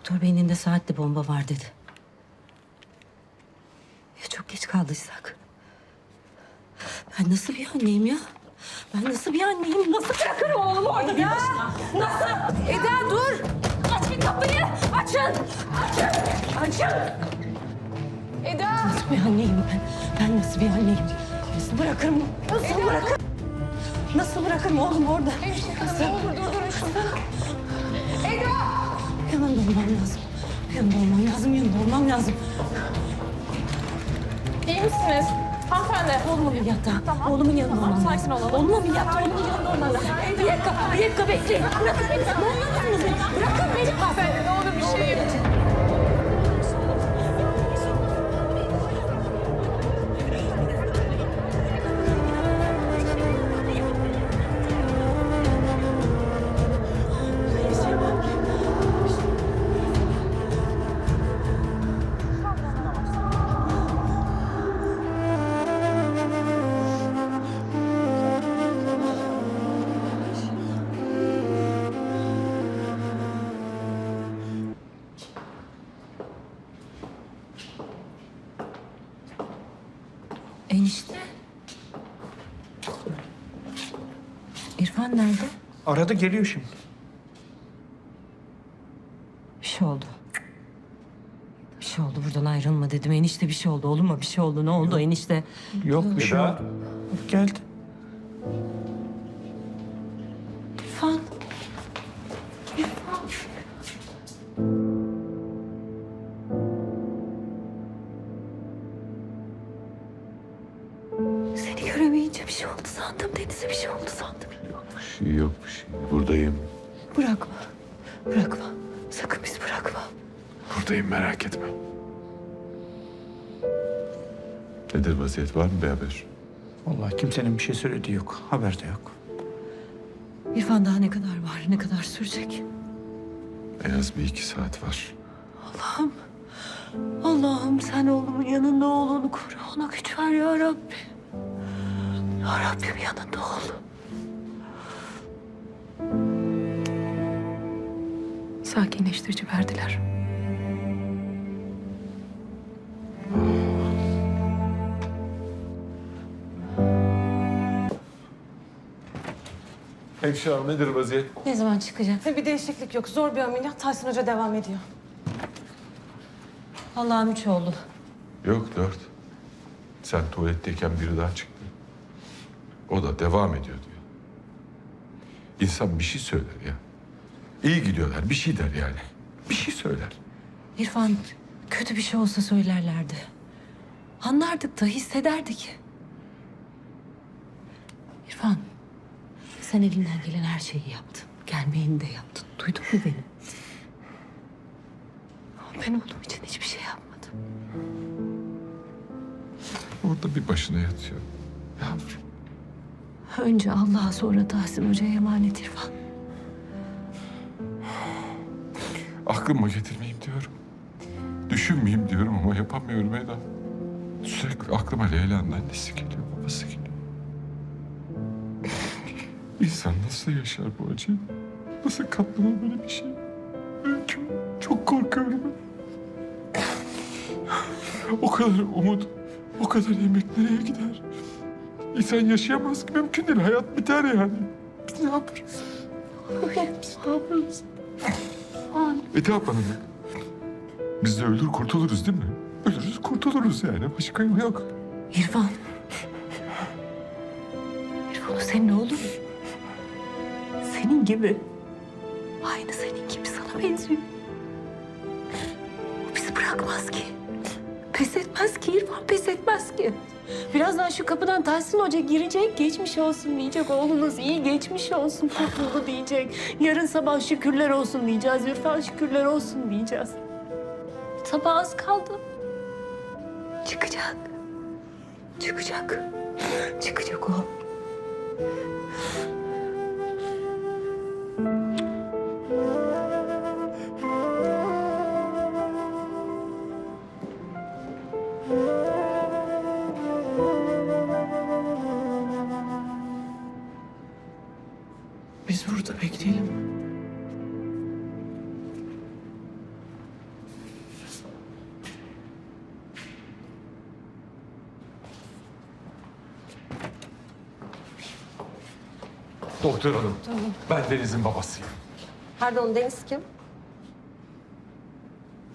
Doktor beyninde saatli bomba var dedi. Ya çok geç kaldıysak? Ben nasıl bir anneyim ya? Ben nasıl bir anneyim? Nasıl bırakırım oğlumu orada bir başına? Nasıl? Eda dur! Açın kapıyı! Açın! Açın! Açın! Eda! Nasıl bir anneyim ben? Ben nasıl bir anneyim? Nasıl bırakırım? Nasıl bırakırım? Nasıl bırakırım oğlum orada? Hemşire hanım ne olur durdurun şunu. Eda! Yanında olmam lazım. Yanında olmam lazım, yanında olmam lazım. İyi misiniz? Hanımefendi. Oğlum ameliyatta. Oğlumun yanında Tamam, olmam sakin olalım. Oğlum ameliyatta, oğlumun yanında olmam lazım. Bir dakika, bir dakika bekleyin. Bırakın beni. Ne beni? Bırakın beni. Hanımefendi ne olur bir şey yapın. Enişte. İrfan nerede? Arada geliyor şimdi. Bir şey oldu. Bir şey oldu buradan ayrılma dedim. Enişte bir şey oldu. Oğluma bir şey oldu. Ne oldu enişte? Yok bir şey Eda. oldu. Geldi. Seni göremeyince bir şey oldu sandım. Deniz'e bir şey oldu sandım. Bir şey yok bir şey. Buradayım. Bırakma. Bırakma. Sakın bizi bırakma. Buradayım merak etme. Nedir vaziyet var mı bir haber? Vallahi kimsenin bir şey söylediği yok. Haber de yok. İrfan daha ne kadar var? Ne kadar sürecek? En az bir iki saat var. Allah'ım. Allah'ım sen oğlumun yanında oğlunu koru. Ona güç ver ya Rabbi. Ya Rabbim yanında ol. Sakinleştirici verdiler. Hemşire nedir vaziyet? Ne zaman çıkacak? Bir değişiklik yok. Zor bir ameliyat. Tahsin Hoca devam ediyor. Allah'ım üç oldu. Yok dört. Sen tuvaletteyken biri daha çıktı. O da devam ediyor diyor. İnsan bir şey söyler ya. İyi gidiyorlar bir şey der yani. Bir şey söyler. İrfan kötü bir şey olsa söylerlerdi. Anlardık da hissederdik. İrfan sen elinden gelen her şeyi yaptın. Gelmeyeni de yaptın. Duydun mu beni? Ama ben oğlum için hiçbir şey yapmadım. Orada bir başına yatıyor. Yavrum. Önce Allah'a sonra Tahsin Hoca'ya emanet İrfan. Aklıma getirmeyeyim diyorum. Düşünmeyeyim diyorum ama yapamıyorum Eda. Sürekli aklıma Leyla'nın annesi geliyor, babası geliyor. İnsan nasıl yaşar bu acıyı? Nasıl katlanır böyle bir şey? Mümkün. mü? Çok korkuyorum. O kadar umut, o kadar emek nereye gider? İnsan yaşayamaz ki. Mümkün değil. Hayat biter yani. Biz ne yaparız? Biz ne yaparız? Bana bak. Biz de ölür kurtuluruz değil mi? Ölürüz kurtuluruz yani. Başka yolu yok. İrfan. İrfan o senin oğlun. Senin gibi. Aynı senin gibi sana benziyor. O bizi bırakmaz ki. Pes etmez ki İrfan pes etmez ki. Birazdan şu kapıdan Tahsin Hoca girecek, geçmiş olsun diyecek. Oğlunuz iyi geçmiş olsun, kurtuldu diyecek. Yarın sabah şükürler olsun diyeceğiz. İrfan şükürler olsun diyeceğiz. Sabah az kaldı. Çıkacak. Çıkacak. Çıkacak o. Doktor hanım, ben Deniz'in babasıyım. Pardon Deniz kim?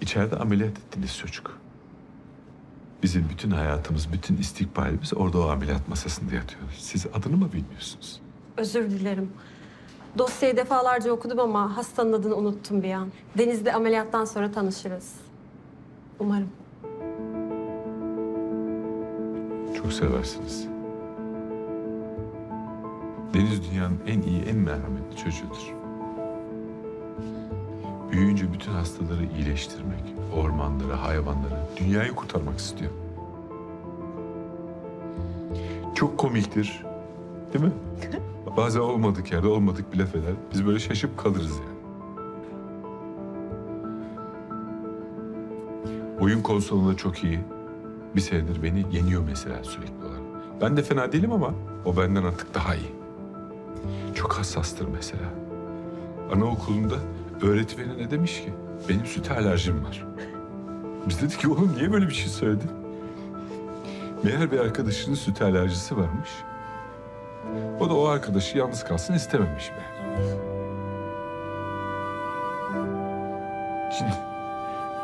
İçeride ameliyat ettiniz çocuk. Bizim bütün hayatımız, bütün istikbalimiz orada o ameliyat masasında yatıyor. Siz adını mı bilmiyorsunuz? Özür dilerim. Dosyayı defalarca okudum ama hastanın adını unuttum bir an. Deniz'le ameliyattan sonra tanışırız. Umarım. Çok seversiniz. Deniz dünyanın en iyi, en merhametli çocuğudur. Büyüyünce bütün hastaları iyileştirmek, ormanları, hayvanları, dünyayı kurtarmak istiyor. Çok komiktir. Değil mi? Bazen olmadık yerde olmadık bir laf eder. Biz böyle şaşıp kalırız yani. Oyun konsolunda çok iyi. Bir senedir beni yeniyor mesela sürekli olarak. Ben de fena değilim ama o benden artık daha iyi. Çok hassastır mesela. Anaokulunda öğretmeni ne demiş ki? Benim süt alerjim var. Biz dedik ki oğlum niye böyle bir şey söyledin? Meğer bir arkadaşının süt alerjisi varmış. O da o arkadaşı yalnız kalsın istememiş meğer. Şimdi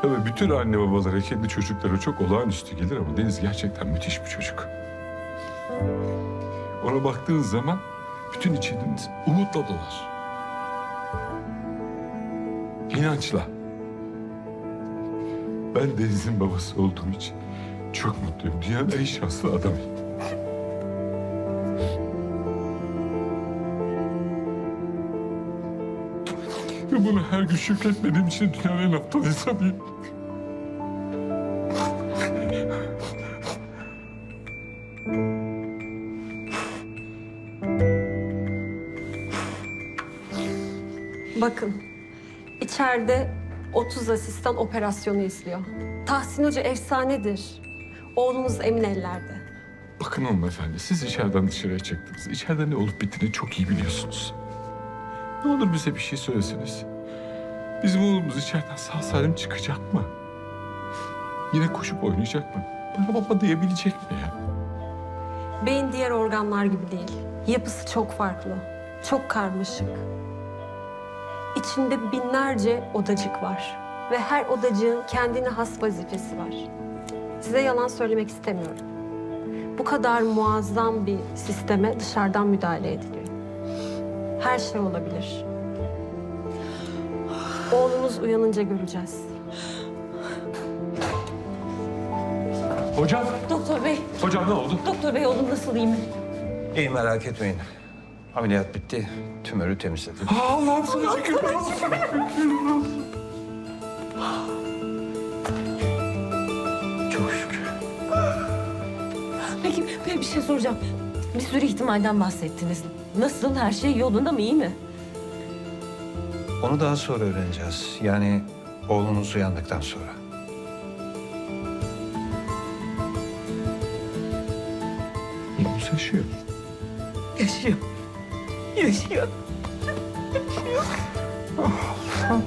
tabii bütün anne babalara kendi çocukları çok olağanüstü gelir ama Deniz gerçekten müthiş bir çocuk. Ona baktığın zaman bütün içiniz umutla dolar. İnançla. Ben Deniz'in babası olduğum için çok mutluyum. Dünyanın en şanslı adamıyım. Ve bunu her gün şükretmediğim için dünyanın en aptal insanıyım. Bakın, içeride 30 asistan operasyonu izliyor. Tahsin Hoca efsanedir. Oğlunuz emin ellerde. Bakın hanımefendi, siz içeriden dışarıya çıktınız. İçeride ne olup bittiğini çok iyi biliyorsunuz. Ne olur bize bir şey söyleseniz. Bizim oğlumuz içeriden sağ salim çıkacak mı? Yine koşup oynayacak mı? Bana baba diyebilecek mi ya? Beyin diğer organlar gibi değil. Yapısı çok farklı. Çok karmaşık. İçinde binlerce odacık var. Ve her odacığın kendine has vazifesi var. Size yalan söylemek istemiyorum. Bu kadar muazzam bir sisteme dışarıdan müdahale ediliyor. Her şey olabilir. Oğlunuz uyanınca göreceğiz. Hocam, Doktor bey, hocam ne oldu? doktor bey oğlum nasıl iyi mi? İyi merak etmeyin. Ameliyat bitti. Tümörü temizledim. Allah'ım sana şükür. Çok şükür. Peki ben bir şey soracağım. Bir sürü ihtimalden bahsettiniz. Nasıl, her şey yolunda mı, iyi mi? Onu daha sonra öğreneceğiz. Yani oğlunuz uyandıktan sonra. Oğlumuz yaşıyor. Yaşıyor. Yaşıyor. Ah,